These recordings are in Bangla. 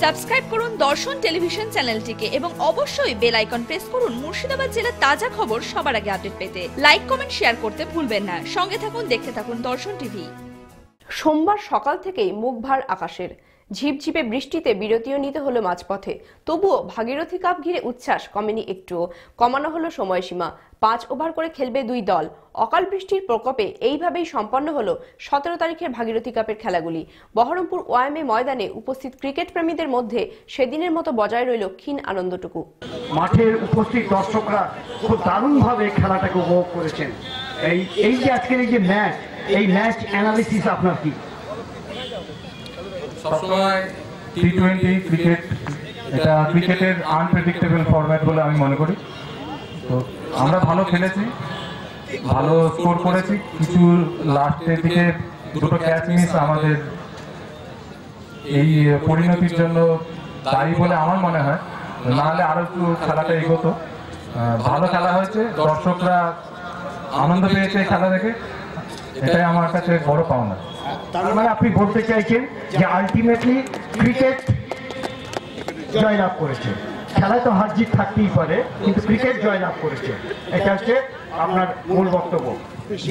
সাবস্ক্রাইব করুন দর্শন টেলিভিশন চ্যানেলটিকে এবং অবশ্যই বেল আইকন প্রেস করুন মুর্শিদাবাদ জেলার তাজা খবর সবার আগে আপডেট পেতে। লাইক, কমেন্ট, শেয়ার করতে ভুলবেন না। সঙ্গে থাকুন, দেখতে থাকুন দর্শন টিভি। সোমবার সকাল থেকেই মুখভার আকাশের। ঝিপঝিপে বৃষ্টিতে বিরতিও নিতে হলো মাঝপথে। তবুও ভাগীরথী কাপ ঘিরে উচ্ছ্বাস কমেনি একটুও। কমানো হলো সময়সীমা। পাঁচ ওভার করে খেলবে দুই দল। অকাল বৃষ্টির প্রকোপে এইভাবেই সম্পন্ন হলো সতেরো তারিখের ভাগীরথী কাপের খেলাগুলি। বহরমপুর ওয়াইএমএ ময়দানে উপস্থিত ক্রিকেট প্রেমীদের মধ্যে সেদিনের মতো বজায় রইল ক্ষীণ আনন্দটুকু। মাঠের উপস্থিত দর্শকরা খুব দারুণভাবে খেলাটাকে উপভোগ করেছেন। এই এই যে আজকের এই যে ম্যাচ, এই ম্যাচ অ্যানালিসিস আপনার কি? সবসময় টি টোয়েন্টি ক্রিকেট এটা ক্রিকেটের আনপ্রেডিক্টেবল ফরম্যাট বলে আমি মনে করি। তো আমরা ভালো খেলেছি ভালো স্কোর করেছি কিছু লাস্টের দিকে দুটো ক্যাচ মিস আমাদের এই পরিণতির জন্য দায়ী বলে আমার মনে হয়। নাহলে আরও একটু খেলাটা এগোতো। ভালো খেলা হয়েছে দর্শকরা আনন্দ পেয়েছে খেলা দেখে। এটাই আমার কাছে বড় পাওনা। তার মানে আপনি বলতে চাইছেন যে আলটিমেটলি ক্রিকেট জয়লাভ করেছে। খেলায় তো হার জিত থাকতেই পারে কিন্তু ক্রিকেট জয়লাভ করেছে। এটা হচ্ছে আপনার মূল বক্তব্য।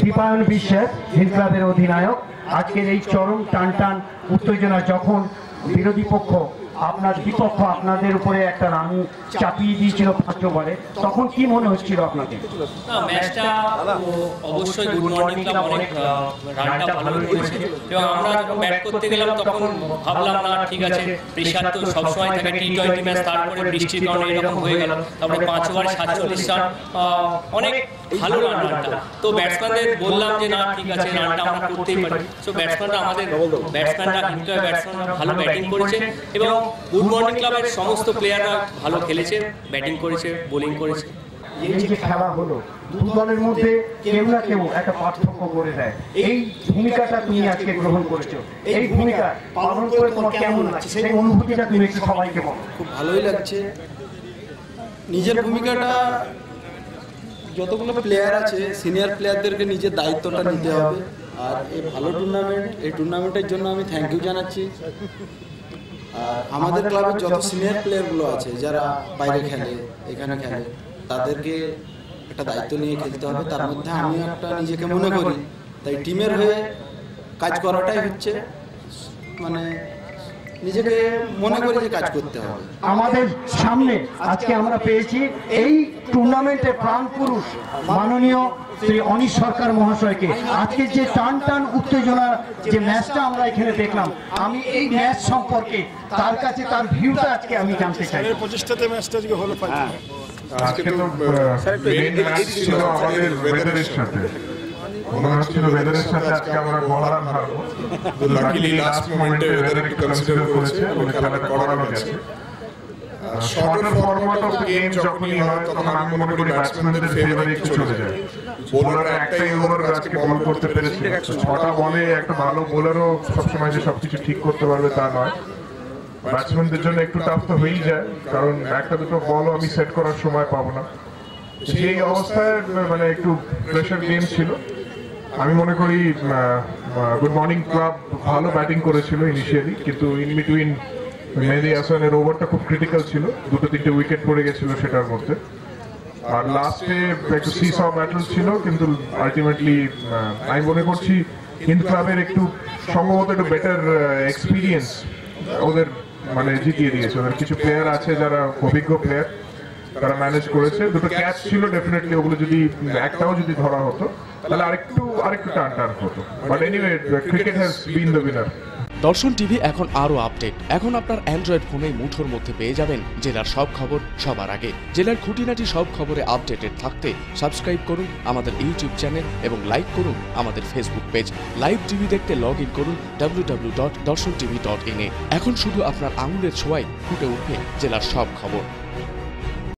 দীপায়ন বিশ্বাস হিন্দ ক্লাবের অধিনায়ক। আজকের এই চরম টান টান উত্তেজনা যখন বিরোধী পক্ষ আপনার বিপক্ষ আপনাদের উপরে একটা রান চাপিয়ে দিয়েছিল পাঁচ ওভারে। তখন কি মনে হচ্ছিল আপনাকে ম্যাচটা অবশ্যই গুড মর্নিং ক্লাব অনেক রানটা ভালো করেছে। এবং আমরা ব্যাট করতে গেলাম তখন ভাবলাম না ঠিক আছে প্রেশার তো সবসময় থাকে টি টোয়েন্টি ম্যাচ তারপরে বৃষ্টির কারণে এরকম হয়ে গেল। তারপরে পাঁচ ওভার সাতচল্লিশ রান অনেক ভালো রান রানটা। তো ব্যাটসম্যানদের বললাম যে না ঠিক আছে রানটা আমরা করতেই পারি। তো ব্যাটসম্যানরা আমাদের ব্যাটসম্যানরা হিন্টু ব্যাটসম্যানরা ভালো ব্যাটিং করেছে। এবং গুড মর্নিং ক্লাবের সমস্ত প্লেয়াররা ভালো খেলেছে ব্যাটিং করেছে বোলিং করেছে। এই যে খেলা হলো দু দলের মধ্যে কেউ না কেউ একটা পার্থক্য করে দেয়। এই ভূমিকাটা তুমি আজকে গ্রহণ করেছ। এই ভূমিকা পালন করে তোমার কেমন লাগছে? সেই অনুভূতিটা তুমি একটু সবাইকে বলো। খুব ভালোই লাগছে। নিজের ভূমিকাটা যতগুলো প্লেয়ার আছে সিনিয়র প্লেয়ারদেরকে নিজের দায়িত্বটা নিতে হবে। আর এই ভালো টুর্নামেন্ট এই টুর্নামেন্টের জন্য আমি থ্যাংক ইউ জানাচ্ছি। আমাদের ক্লাবের যত সিনিয়র প্লেয়ারগুলো আছে যারা বাইরে খেলে এখানে খেলে তাদেরকে একটা দায়িত্ব নিয়ে খেলতে হবে। তার মধ্যে আমি একটা নিজেকে মনে করি তাই টিমের হয়ে কাজ করাটাই হচ্ছে মানে নিজেকে মনে করি যে কাজ করতে হবে। আমাদের সামনে আজকে আমরা পেয়েছি এই টুর্নামেন্টে প্রাণ পুরুষ মাননীয় শ্রী অনিশ সরকার মহাশয়কে। আজকে যে টান টান উত্তেজনার যে ম্যাচটা আমরা এখানে দেখলাম আমি এই ম্যাচ সম্পর্কে তার কাছে তার ভিউটা আজকে আমি জানতে চাই। পঁচিশটাতে ম্যাচটা আজকে হলো আজকে তো মেইন ম্যাচ ছিল আমাদের ওয়েদারের সাথে। মনে হচ্ছিল ওয়েদারের সাথে আজকে আমরা গোলারান হারবো লাকিলি লাস্ট মোমেন্টে ওয়েদার একটু কনসিডার করেছে এবং খেলাটা করানো গেছে। শর্টার ফরম্যাট অফ গেম যখনই হয় তখন আমি মনে করি ব্যাটসম্যানদের ফেভারে চলে যায়। বোলাররা একটাই ওভার আজকে বল করতে পেরেছে। ছটা বলে একটা ভালো বোলারও সবসময় যে সবকিছু ঠিক করতে পারবে তা নয়। ব্যাটসম্যানদের জন্য একটু টাফ তো হয়েই যায় কারণ একটা দুটো বলও আমি সেট করার সময় পাবো না। সেই অবস্থায় মানে একটু প্রেশার গেম ছিল। আমি মনে করি গুড মর্নিং ক্লাব ভালো ব্যাটিং করেছিল ইনিশিয়ালি কিন্তু ইন বিটুইন মেহেদি হাসানের ওভারটা খুব ক্রিটিক্যাল ছিল। দুটো তিনটে উইকেট পড়ে গেছিল সেটার মধ্যে। আর লাস্টে একটু সিস ব্যাটল ছিল, কিন্তু আলটিমেটলি আমি মনে করছি হিন্দ ক্লাবের একটু সম্ভবত একটু বেটার এক্সপিরিয়েন্স ওদের মানে জিতিয়ে দিয়েছে। ওদের কিছু প্লেয়ার আছে যারা অভিজ্ঞ প্লেয়ার তারা ম্যানেজ করেছে। দুটো ক্যাচ ছিল ডেফিনেটলি ওগুলো যদি একটাও যদি ধরা হতো, তাহলে আরেকটু আরেকটু টান টান হতো। But anyway cricket has been the winner Darshan TV এখন আরও আপডেট। এখন আপনার অ্যান্ড্রয়েড ফোনে মুঠোর মধ্যে পেয়ে যাবেন জেলার সব খবর সবার আগে। জেলার খুঁটিনাটি সব খবরে আপডেটেড থাকতে সাবস্ক্রাইব করুন আমাদের ইউটিউব চ্যানেল এবং লাইক করুন আমাদের ফেসবুক পেজ লাইভ টিভি দেখতে লগ ইন করুন W W dot Darshan TV in এখন শুধু আপনার আঙুলের ছোঁয়ায় ফুটে উঠবে জেলার সব খবর।